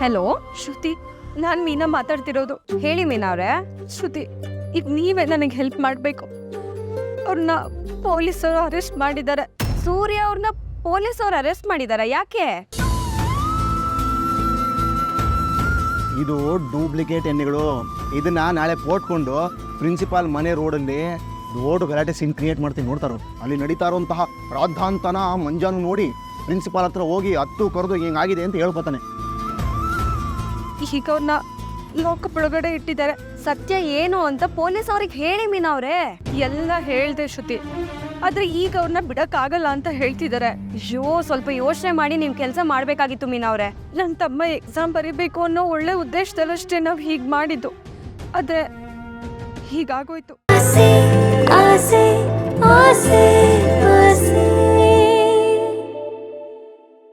Hello ಶ್ರುತಿ, ನಾನು ಮೀನಾ ಮಾತಾಡ್ತಿರೋದು. ಹೇಳಿ ಮೀನಾ ಅವ್ರೆ. ಶ್ರುತಿ, ಈಗ ನೀವೇ ನನಗೆ ಹೆಲ್ಪ್ ಮಾಡಬೇಕು. ಅವ್ರನ್ನ ಪೊಲೀಸರು ಅರೆಸ್ಟ್ ಮಾಡಿದ್ದಾರೆ. ಸೂರ್ಯ ಅವ್ರನ್ನ ಪೊಲೀಸರು ಅರೆಸ್ಟ್ ಮಾಡಿದ್ದಾರೆ ಯಾಕೆ? ಇದು ಡೂಪ್ಲಿಕೇಟ್ ಎಣ್ಣೆಗಳು ಇದನ್ನ ನಾಳೆ ಪೋಟ್ಕೊಂಡು ಪ್ರಿನ್ಸಿಪಾಲ್ ಮನೆ ರೋಡಲ್ಲಿ ರೋಡ್ ಗಲಾಟೆ ಸೀನ್ ಕ್ರಿಯೇಟ್ ಮಾಡ್ತೀನಿ ನೋಡ್ತಾರೋ ಅಲ್ಲಿ ನಡೀತಾ ಇರುವಂತಹ ಪ್ರಾಧಾಂತನ ಮಂಜಾನು ನೋಡಿ ಪ್ರಿನ್ಸಿಪಾಲ್ ಹತ್ರ ಹೋಗಿ ಹತ್ತು ಕರೆದು ಹಿಂಗಾಗಿದೆ ಅಂತ ಹೇಳ್ಕೊತಾನೆ. ಈಗ ಅವ್ರನ್ನ ಲಾಕಪ್ ಬಿಡುಗಡೆ ಇಟ್ಟಿದ್ದಾರೆ. ಸತ್ಯ ಏನು ಅಂತ ಪೊಲೀಸ್ ಅವ್ರಿಗೆ ಹೇಳಿ ಮೀನಾ ಅವ್ರೆ. ಎಲ್ಲ ಹೇಳ್ದೆ ಶ್ರುತಿ. ಆದ್ರೆ ಈಗ ಅವ್ರನ್ನ ಬಿಡಕ್ಕಾಗಲ್ಲ ಅಂತ ಹೇಳ್ತಿದ್ದಾರೆ. ಅಯ್ಯೋ, ಸ್ವಲ್ಪ ಯೋಚನೆ ಮಾಡಿ ನೀವು ಕೆಲಸ ಮಾಡ್ಬೇಕಾಗಿತ್ತು ಮೀನಾ ಅವ್ರೆ. ನನ್ನ ತಮ್ಮ ಎಕ್ಸಾಮ್ ಬರೀಬೇಕು ಅನ್ನೋ ಒಳ್ಳೆ ಉದ್ದೇಶದಲ್ಲಷ್ಟೇ ನಾವು ಹೀಗೆ ಮಾಡಿದ್ದು. ಆದ್ರೆ ಹೀಗಾಗೋಯ್ತು. ಆಸೆ ಆಸೆ ಆಸೆ.